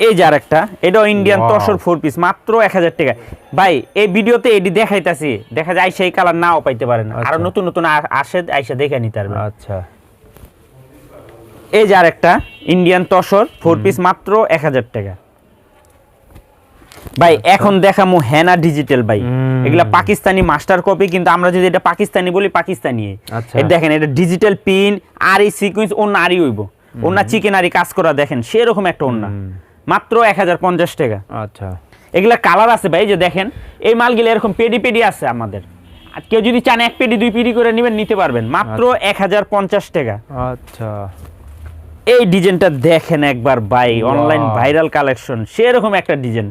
S1: এই যে আরেকটা এটাও ইন্ডিয়ান তসর ফোর পিস মাত্র এক হাজার টাকা। ভাই এই ভিডিওতে এটি দেখাইতাছি দেখা যায় সেই কালার নাও পাইতে পারেন আরও
S2: আচ্ছা।
S1: নতুন নতুন আসে আইসা দেখে নিতে পারবেন।
S2: আচ্ছা।
S1: এই যে আরেকটা ইন্ডিয়ান তসর ফোর পিস মাত্র এক হাজার টাকা। ভাই এখন দেখামু হেনা ডিজিটাল ভাই। এগুলা পাকিস্তানি মাস্টার কপি কিন্তু আমরা যদি এটা পাকিস্তানি বলি পাকিস্তানি।
S2: আচ্ছা।
S1: দেখেন এটা ডিজিটাল পিন আর এই সিকুয়েন্স অন্য আরই হইব। অন্য চিকেন আরই কাজ করা দেখেন সেরকম একটা অন্য মাত্র এক হাজার পঞ্চাশ টাকা।
S2: আচ্ছা।
S1: এগুলা কালার আছে ভাই যে দেখেন এই মালগুলো এরকম পেডি পেডি আছে আমাদের। কেউ যদি চান এক পেডি দুই পেডি করে নেবেন নিতে পারবেন। মাত্র এক হাজার পঞ্চাশ টাকা।
S2: আচ্ছা।
S1: এই ডিজাইনটা দেখেন একবার ভাই অনলাইন ভাইরাল কালেকশন সেরকম একটা ডিজাইন।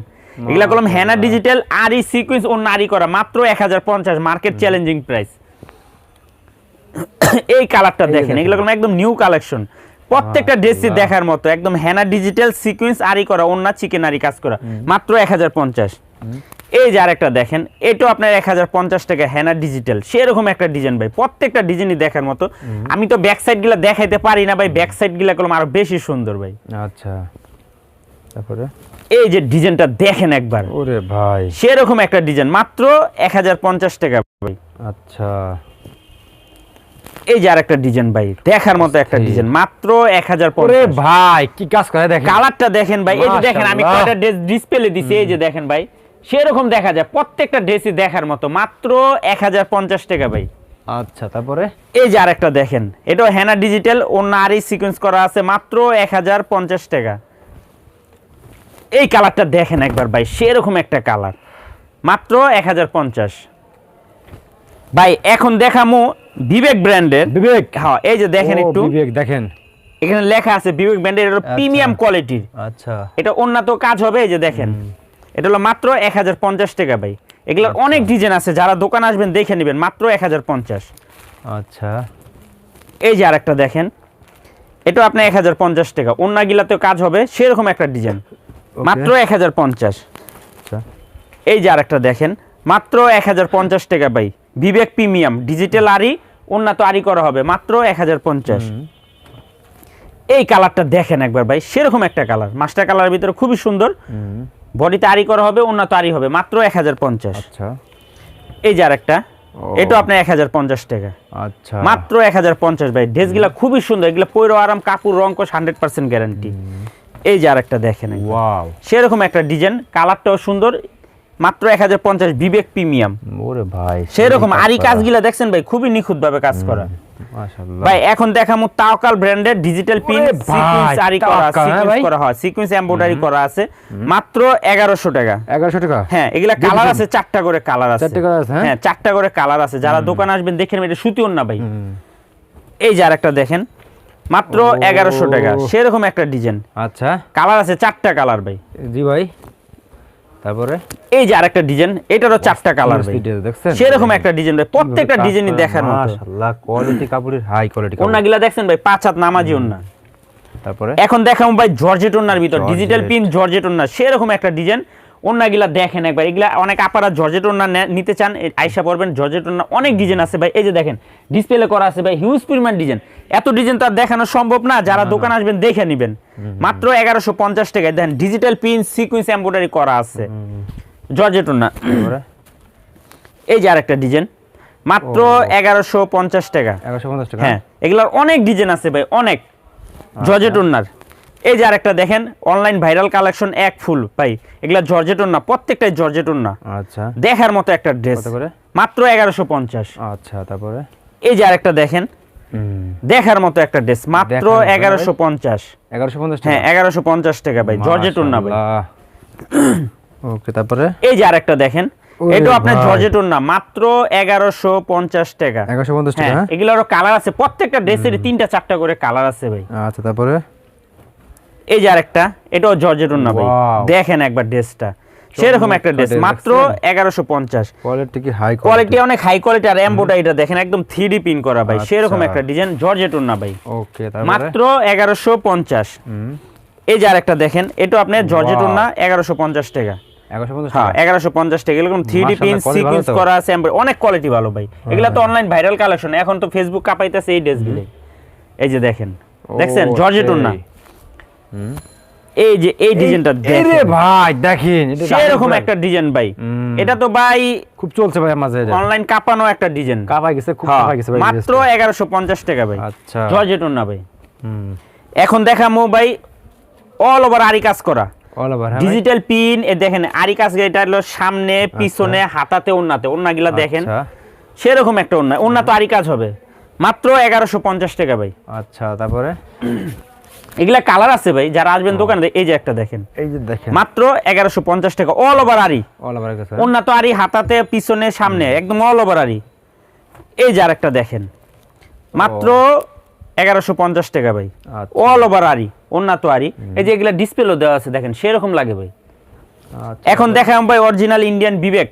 S1: এগুলা কলম হ্যানা ডিজিটাল আর এই সিকুয়েন্স ও নারী করা মাত্র এক হাজার পঞ্চাশ মার্কেট চ্যালেঞ্জিং প্রাইস এই কালারটা দেখেন। এগুলো কলম একদম নিউ কালেকশন প্রত্যেকটা ড্রেসই দেখার মতো একদম হ্যানা ডিজিটাল সিকুয়েন্স আরি করা অন্য চিকেন আরি কাজ করা মাত্র এক হাজার পঞ্চাশ। এই যে আরেকটা দেখেন এটাও আপনার এক হাজার পঞ্চাশ টাকা হ্যানা ডিজিটাল সেরকম একটা ডিজাইন ভাই প্রত্যেকটা ডিজাইনই দেখার মতো। আমি তো ব্যাক সাইডগুলা দেখাইতে পারি না ভাই ব্যাক সাইডগুলা কলম আরও বেশি সুন্দর ভাই।
S2: আচ্ছা। তারপরে?
S1: এই যে ডিজাইনটা দেখেন একবার।
S2: ওরে ভাই।
S1: সেরকম একটা ডিজাইন মাত্র এক হাজার পঞ্চাশ টাকা ভাই।
S2: আচ্ছা।
S1: এই যে আরেকটা ডিজাইন ভাই দেখার মতো একটা ডিজাইন মাত্র এক হাজার
S2: ওরে ভাই কি কাজ করে দেখেন।
S1: কালারটা দেখেন ভাই এই যে দেখেন আমি। কয়টা ড্রেস ডিসপ্লে দিছি এই যে দেখেন ভাই সেরকম দেখা যায় প্রত্যেকটা ড্রেসই দেখার মতো মাত্র এক হাজার পঞ্চাশ টাকা ভাই।
S2: আচ্ছা তারপরে?
S1: এই যে আরেকটা দেখেন এটাও হ্যানা ডিজিটাল অন্য আরই সিকোয়েন্স করা আছে মাত্র এক হাজার পঞ্চাশ টাকা। এই কালারটা দেখেন একবার ভাই সেরকম একটা কালার। মাত্র এক হাজার পঞ্চাশ। ভাই এখন দেখামু বিবেক ব্র্যান্ডের।
S2: বিবেক?
S1: হ্যাঁ এই যে দেখেন একটু।
S2: বিবেক দেখেন।
S1: এখানে লেখা আছে বিবেক ব্র্যান্ডের এটা প্রিমিয়াম কোয়ালিটির।
S2: আচ্ছা।
S1: এটা উন্নত কাজ হবে এই যে দেখেন। এটা হলো মাত্র এক হাজার পঞ্চাশ টাকা ভাই। এগুলোর
S2: আচ্ছা।
S1: অনেক ডিজাইন আছে যারা দোকান আসবেন দেখে নেবেন মাত্র এক হাজার পঞ্চাশ।
S2: আচ্ছা।
S1: এই যে আরেকটা দেখেন এটা আপনার এক হাজার পঞ্চাশ টাকা। কাজ হবে সেরকম একটা ডিজাইন. মাত্র এক হাজার পঞ্চাশ।
S2: আচ্ছা।
S1: এই যে আরেকটা দেখেন মাত্র এক হাজার পঞ্চাশ টাকা ভাই। বিবেক প্রিমিয়াম ডিজিটাল আরি উন্নত আরি করা হবে মাত্র এক হাজার পঞ্চাশ। এই কালারটা দেখেন একবার ভাই সেরকম একটা কালার। মাস্টার কালারের ভিতরে খুবই সুন্দর। বডিতে আরি করা হবে উন্নত আরি হবে মাত্র এক হাজার পঞ্চাশ।
S2: আচ্ছা।
S1: এই যে আরেকটা। এটা আপনার এক হাজার পঞ্চাশ টাকা।
S2: আচ্ছা।
S1: মাত্র এক হাজার পঞ্চাশ ভাই ড্রেসগুলো খুবই সুন্দর এগুলো পৈরো আরাম কাপড় রং কোষ হান্ড্রেড পার্সেন্ট গ্যারান্টি এই যে আরেকটা দেখেন
S2: ওয়াও
S1: সেরকম একটা ডিজাইন কালারটাও সুন্দর মাত্র এক হাজার পঞ্চাশ বিবেক প্রিমিয়াম।
S2: ওরে ভাই
S1: সেরকম আরি কাজগুলা দেখছেন ভাই খুবই নিখুঁত ভাবে কাজ করা।
S2: মাশাআল্লাহ।
S1: ভাই এখন দেখামু তাওকাল ব্র্যান্ডের ডিজিটাল পিন সিকোয়েন্স আরি করা
S2: হ্যাঁ
S1: সিকোয়েন্স করা হয় সিকোয়েন্স এমব্রয়ডারি করা আছে মাত্র এগারোশো টাকা।
S2: এগারোশো টাকা?
S1: হ্যাঁ এগুলা কালার আছে চারটা করে কালার আছে।
S2: চারটে colour আছে, হ্যাঁ?
S1: হ্যাঁ চারটা করে কালার আছে। যারা দোকানে আসবেন দেখেন এটা সুতিও না ভাই। এই যে আরেকটা দেখেন মাত্র এগারোশো টাকা। সেরকম একটা ডিজাইন
S2: আচ্ছা।
S1: কালার আছে চারটা কালার ভাই।
S2: জি ভাই। তারপরে?
S1: এই যে আরেকটা ডিজাইন এটারও চারটা কালার ভাই।
S2: দেখছেন?
S1: সেরকম একটা ডিজাইন ভাই। প্রত্যেকটা ডিজাইনই দেখার মতো।
S2: মাশাআল্লাহ কোয়ালিটি কাপড়ের হাই কোয়ালিটি
S1: ওন্নাগুলা দেখছেন ভাই পাঁচ হাত নামাজি ওন্না
S2: তারপরে?
S1: এখন দেখাবো ভাই জর্জেট ওন্নার ভিতর। ডিজিটাল পিন জর্জেট ওন্না সেরকম একটা ডিজাইন ওন্নাগুলা দেখেন একবার। এগুলা অনেক আপারা জর্জেট ওন্না নে- নিতে চান আইসা পড়বেন। জর্জেট ওন্না অনেক ডিজাইন আছে ভাই। এই যে দেখেন ডিসপ্লে করা আছে ভাই হিউজ পরিমাণ ডিজাইন এত ডিজাইন তো আর দেখানো সম্ভব না। যারা দোকান আসবেন দেখে নেবেন। মাত্র এগারোশো পঞ্চাশ টাকায় দেখেন ডিজিটাল পিন সিকুয়েন্স এমব্রয়ডারি করা আছে। জর্জেট
S2: তারপরে
S1: এই যে আরেকটা ডিজাইন মাত্র এগারোশো পঞ্চাশ টাকা।
S2: এগারোশো পঞ্চাশ টাকা?
S1: হ্যাঁ এগুলার অনেক ডিজাইন আছে ভাই অনেক। জর্জেট ওন্নার এই যে আরেকটা দেখেন অনলাইন ভাইরাল কালেকশন এক ফুল ভাই। এগুলা জর্জেটন না প্রত্যেকটাই জর্জেটন না।
S2: আচ্ছা।
S1: দেখার মতো একটা ড্রেস? মাত্র এগারোশো পঞ্চাশ।
S2: আচ্ছা তারপরে?
S1: এই যে আরেকটা দেখেন দেখার মতো একটা ড্রেস মাত্র এগারোশো পঞ্চাশ।
S2: এগারোশো পঞ্চাশ টাকা?
S1: হ্যাঁ এগারোশো পঞ্চাশ টাকা ভাই জর্জেটন ওন্না ভাই।
S2: ওকে তারপরে?
S1: এই যে আরেকটা দেখেন এটা আপনার জর্জেটন না মাত্র এগারোশো পঞ্চাশ টাকা।
S2: এগারোশো পঞ্চাশ টাকা
S1: হ্যাঁ? এগুলোরও কালার আছে প্রত্যেকটা ড্রেসের তিনটা চারটা করে কালার আছে ভাই।
S2: আচ্ছা তারপরে?
S1: এই যে আরেকটা এটাও জর্জেট ওন্না ভাই দেখেন একবার ড্রেসটা। সেরকম একটা ড্রেস। মাত্র? এগারোশো পঞ্চাশ।
S2: কোয়ালিটি কি হাই
S1: কোয়ালিটি অনেক হাই কোয়ালিটি আর এমবোটারিটা দেখেন একদম থ্রি পিন করা ভাই। সেরকম। একটা ডিজাইন জর্জেট ওন্না ভাই
S2: ওকে
S1: মাত্র এগারোশো পঞ্চাশ। এই যে আরেকটা দেখেন এটা আপনার জর্জেট. ওন্না এগারোশো পঞ্চাশ টাকা।
S2: এগারোশো পঞ্চাশ
S1: হ্যাঁ
S2: টাকা?
S1: এরকম থ্রি ডি
S2: মাশাআল্লাহ,
S1: পিন সিকুয়েন্স করা আছে অনেক কোয়ালিটি ভালো ভাই। এগুলা তো অনলাইন ভাইরাল কালেকশন এখন তো ফেসবুক কাপাইতেছে এই ড্রেসগুলো এই যে দেখেন দেখছেন? জর্জেট ওন্না। এই যে এই ডিজাইনটা
S2: এই রে ভাই দেখেন
S1: সেরকম একটা ডিজাইন ভাই। এটা তো ভাই
S2: খুব চলছে ভাই মাঝে
S1: অনলাইন কাপানো একটা ডিজাইন।
S2: কাপাই গেছে খুব
S1: হ্যাঁ,
S2: কাপাই গেছে ভাই
S1: মাত্র এগারোশো পঞ্চাশ টাকা ভাই।
S2: আচ্ছা।
S1: জর্জেট ওন্না ভাই। এখন দেখামো ভাই অল ওভার আরি কাজ করা।
S2: অল ওভার হ্যাঁ
S1: ডিজিটাল পিন এ দেখেন আরি কাজ এটা হলো সামনে পিছনে হাতাতে ওন্নাতে ওন্নাগুলা দেখেন
S2: আচ্ছা,
S1: সেরকম একটা ওন্না ওন্না তো আরি কাজ হবে। মাত্র এগারোশো পঞ্চাশ টাকা ভাই।
S2: আচ্ছা তারপরে?
S1: এগুলা কালার আছে ভাই যারা আসবেন দোকানে এই যে একটা দেখেন।
S2: এই যে দেখেন।
S1: মাত্র এগারোশো পঞ্চাশ টাকা অল ওভার আরি
S2: অল ওভার
S1: ওন্না তো আরি হাতাতে পিছনে সামনে একদম অল ওভার আরি এই যে আরেকটা দেখেন। মাত্র এগারোশো পঞ্চাশ টাকা ভাই। অল ওভার আরি ওন্না তো আরি এই যে এগুলা ডিসপ্লেও দেওয়া আছে দেখেন সেরকম লাগে ভাই।
S2: আচ্ছা।
S1: এখন দেখাম ভাই অরিজিনাল ইন্ডিয়ান বিবেক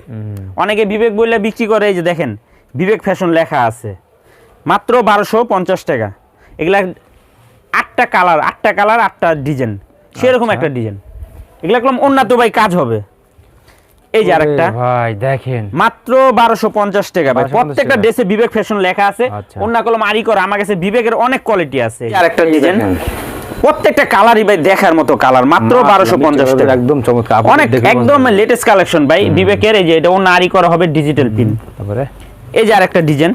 S1: অনেকে বিবেক বললে বিক্রি করে এই যে দেখেন বিবেক ফ্যাশন লেখা আছে। মাত্র বারোশো পঞ্চাশ টাকা। এগুলা আটটা কালার আটটা কালার আটটা ডিজাইন সেরকম
S2: আচ্ছা।
S1: একটা ডিজাইন এগুলা কলম উন্নত ভাই কাজ হবে। এই যে আরেকটা।
S2: ভাই দেখেন।
S1: মাত্র বারোশো পঞ্চাশ টাকা ভাই। প্রত্যেকটা। ড্রেসে বিবেক ফ্যাশন লেখা আছে।
S2: আচ্ছা।
S1: অন্য কলম আরি করা। আমার কাছে বিবেকের অনেক কোয়ালিটি আছে। আরেকটা ডিজাইন প্রত্যেকটা কালারই ভাই দেখার মতো কালার মাত্র বারোশো পঞ্চাশ টাকা।
S2: একদম চমৎকার। আপনি
S1: অনেক একদম লেটেস্ট কালেকশন ভাই। বিবেকের এই যে এটা অন্য আরি করা হবে ডিজিটাল পিন
S2: তারপরে?
S1: এই যে আরেকটা ডিজাইন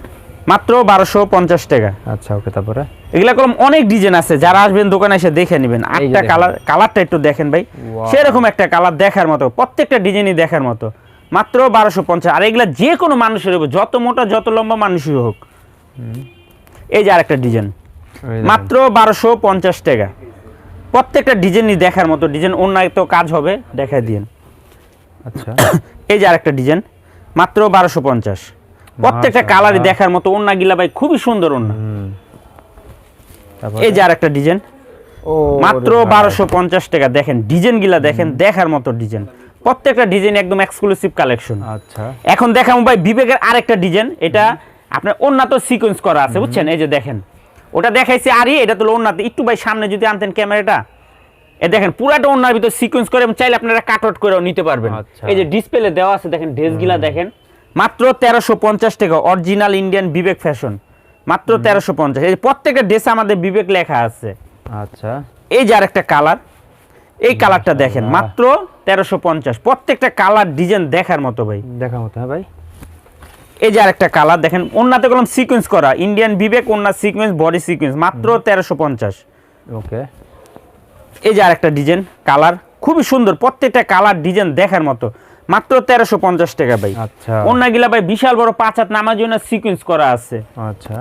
S1: মাত্র বারোশো পঞ্চাশ টাকা।
S2: আচ্ছা ওকে তারপরে?
S1: এগুলা কলম অনেক ডিজাইন আছে যারা আসবেন দোকানে এসে দেখে নেবেন। আটটা কালার কালারটা একটু দেখেন ভাই। সেরকম একটা কালার দেখার মতো প্রত্যেকটা ডিজাইনই দেখার মতো। মাত্র বারোশো পঞ্চাশ। আর এগুলা যে কোনো মানুষের হবে যত মোটা যত লম্বা মানুষই হোক। এই যে আরেকটা ডিজাইন মাত্র বারোশো পঞ্চাশ টাকা। প্রত্যেকটা ডিজাইনই দেখার মতো। ডিজাইন অন্য তো কাজ হবে দেখাই দিন
S2: আচ্ছা। [coughs]
S1: এই যে আরেকটা ডিজাইন মাত্র বারোশো পঞ্চাশ। প্রত্যেকটা কালারই দেখার মতো ওন্না গিলা ভাই খুবই সুন্দর ওন্না এই যে আরেকটা ডিজাইন। মাত্র বারোশো পঞ্চাশ টাকা দেখেন ডিজাইন গিলা দেখেন দেখার মতো ডিজাইন। প্রত্যেকটা ডিজাইন একদম এক্সক্লুসিভ কালেকশন
S2: আচ্ছা।
S1: এখন দেখাবো ভাই বিবেকের আরেকটা ডিজাইন এটা আপনার উন্নত সিকোয়েন্স করা আছে বুঝছেন? এই যে দেখেন ওটা দেখাইছে আরই এটা তো উন্নত একটু ভাই সামনে যদি আনতেন ক্যামেরাটা। এ দেখেন পুরাটা ওনার ভিতর সিকোয়েন্স করে এবং চাইলে আপনারা কাট আউট করেও নিতে পারবেন।
S2: আচ্ছা।
S1: এই যে ডিসপ্লে দেওয়া আছে দেখেন ড্রেসগুলা দেখেন। মাত্র তেরোশো পঞ্চাশ টাকা অরিজিনাল ইন্ডিয়ান বিবেক ফ্যাশন মাত্র তেরোশো পঞ্চাশ। এই প্রত্যেকটা ড্রেসে আমাদের বিবেক লেখা আছে।
S2: আচ্ছা।
S1: এই যে আরেকটা কালার এই কালারটা দেখেন মাত্র তেরোশো পঞ্চাশ। প্রত্যেকটা কালার ডিজাইন দেখার মতো ভাই।
S2: দেখা মতো হ্যাঁ ভাই।
S1: এই যে আরেকটা কালার দেখেন ওনাতে কলম সিকোয়েন্স করা। ইন্ডিয়ান বিবেক ওনার সিকোয়েন্স বডি সিকোয়েন্স মাত্র তেরোশো পঞ্চাশ।
S2: ওকে।
S1: এই যে আরেকটা ডিজাইন কালার খুবই সুন্দর। প্রত্যেকটা কালার ডিজাইন দেখার মতো। মাত্র তেরোশো পঞ্চাশ টাকা ভাই।
S2: আচ্ছা।
S1: অন্যগুলা ভাই বিশাল বড় পাঁচ হাত নামার জন্য সিকোয়েন্স করা আছে।
S2: আচ্ছা।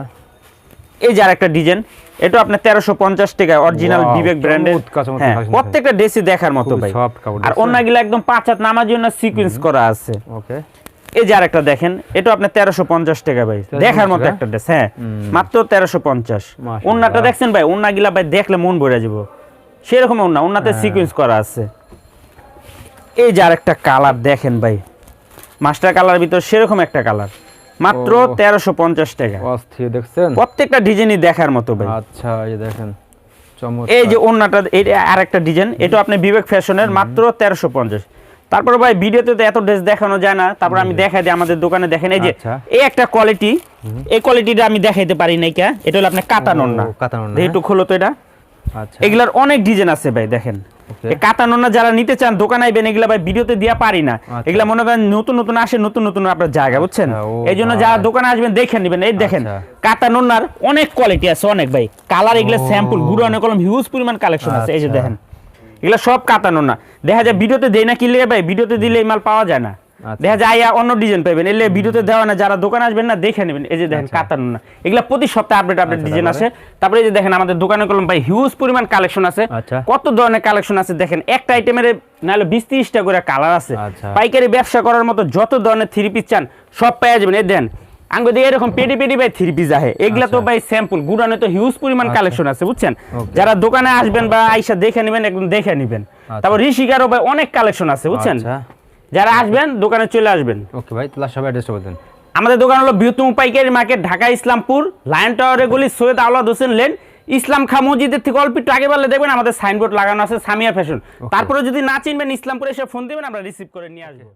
S1: এই যে আরেকটা ডিজাইন এটা আপনার তেরোশো পঞ্চাশ টাকা অরিজিনাল বিবেক ব্র্যান্ডের প্রত্যেকটা ড্রেসই দেখার মতো ভাই। আর
S2: দেখছেন?
S1: অন্যগুলা একদম পাঁচ হাত নামার জন্য সিকোয়েন্স করা আছে।
S2: ওকে
S1: এই যে আরেকটা দেখেন এটা আপনার তেরোশো পঞ্চাশ টাকা ভাই। দেখার মতো একটা ড্রেস হ্যাঁ মাত্র তেরোশো পঞ্চাশ। ওন্নাটা দেখছেন ভাই ওন্না গিলা ভাই দেখলে মন ভরে যাব। সেরকম ওন্নাতে
S2: হ্যাঁ।
S1: সিকোয়েন্স করা আছে। এই যে আরেকটা কালার দেখেন ভাই। মাস্টার কালার ভিতর সেরকম একটা কালার। মাত্র তেরোশো পঞ্চাশ টাকা।
S2: অস্থির দেখছেন?
S1: প্রত্যেকটা ডিজাইনই দেখার মতো ভাই।
S2: আচ্ছা এই দেখেন
S1: এই যে ওন্নাটা এই আরেকটা ডিজাইন এটা আপনি বিবেক ফ্যাশনের মাত্র তেরোশো পঞ্চাশ। তারপরে ভাই ভিডিওতে তো এত ড্রেস দেখানো যায় না। তারপর আমি দেখাই দিই আমাদের দোকানে দেখেন এই যে
S2: আচ্ছা।
S1: এই একটা কোয়ালিটি এই কোয়ালিটিটা আমি দেখাইতে পারি নাই কে। এটা হলো আপনার কাতানোর না
S2: কাতানোর
S1: একটু খোলো তো এটা। এগুলার অনেক ডিজাইন আছে ভাই দেখেন. এই না যারা নিতে চান দোকানে আইবেন এগুলা ভাই ভিডিওতে দিয়া পারি না।
S2: আচ্ছা।
S1: এগুলা মনে করেন নতুন নতুন আসে নতুন নতুন আপনার জায়গা বুঝছেন?
S2: ও
S1: এই জন্য যারা দোকানে আসবেন দেখে নেবেন। এই দেখেন
S2: আচ্ছা।
S1: কাতানোর অনেক কোয়ালিটি আছে অনেক ভাই। কালার এগুলা স্যাম্পল গুড়ো অনেক কলম হিউজ পরিমাণ কালেকশন আছে। এই যে
S2: আচ্ছা।
S1: দেখেন এগুলা সব কাতানোর না। দেখা যায় ভিডিওতে দেই না কিনলে ভাই ভিডিওতে দিলে এই মাল পাওয়া যায় না।
S2: আচ্ছা।
S1: দেখা যায় অন্য ডিজাইন পাবেন এলে ভিডিওতে দেওয়া না যারা দোকানে আসবেন না দেখে নেবেন। এই যে দেখেন কাতানোর না এগুলা প্রতি সপ্তাহে আপডেট আপডেট
S2: আচ্ছা,
S1: ডিজাইন? আছে। তারপরে এই যে দেখেন আমাদের দোকানে কলম ভাই হিউজ পরিমাণ কালেকশন আছে।
S2: আচ্ছা।
S1: কত ধরনের কালেকশন আছে দেখেন। একটা আইটেমের নাহলে বিশ তিরিশটা করে কালার আছে।
S2: আচ্ছা।
S1: পাইকারি ব্যবসা করার মতো যত ধরনের থ্রি পিস চান সব পেয়ে যাবেন। এই দেন আঙ্গ দিয়ে এরকম পেটি পেটি ভাই থ্রি পিস আহে। এগুলা তো
S2: আচ্ছা।
S1: ভাই স্যাম্পল গুড়ানো তো হিউজ পরিমাণ কালেকশন আছে বুঝছেন? যারা দোকানে আসবেন বা আইসা দেখে নেবেন একদম দেখে নেবেন। তারপর ঋষিকারও ভাই অনেক কালেকশন আছে বুঝছেন?
S2: আচ্ছা।
S1: যারা আসবেন দোকানে চলে আসবেন।
S2: ওকে ভাই তাহলে সবাই অ্যাড্রেসটা বলতেন
S1: আমাদের দোকান হলো বৃহত্তম পাইকারি মার্কেট ঢাকা ইসলামপুর লায়ন টাওয়ারে গলি সৈয়দ আওলাদ হোসেন লেন। ইসলাম খা মসজিদের থেকে অল্প একটু আগে বললে দেখবেন আমাদের সাইনবোর্ড লাগানো আছে সামিয়া ফ্যাশন তারপরে যদি না চিনবেন ইসলামপুরে এসে ফোন দিবেন আমরা রিসিভ করে নিয়ে আসব।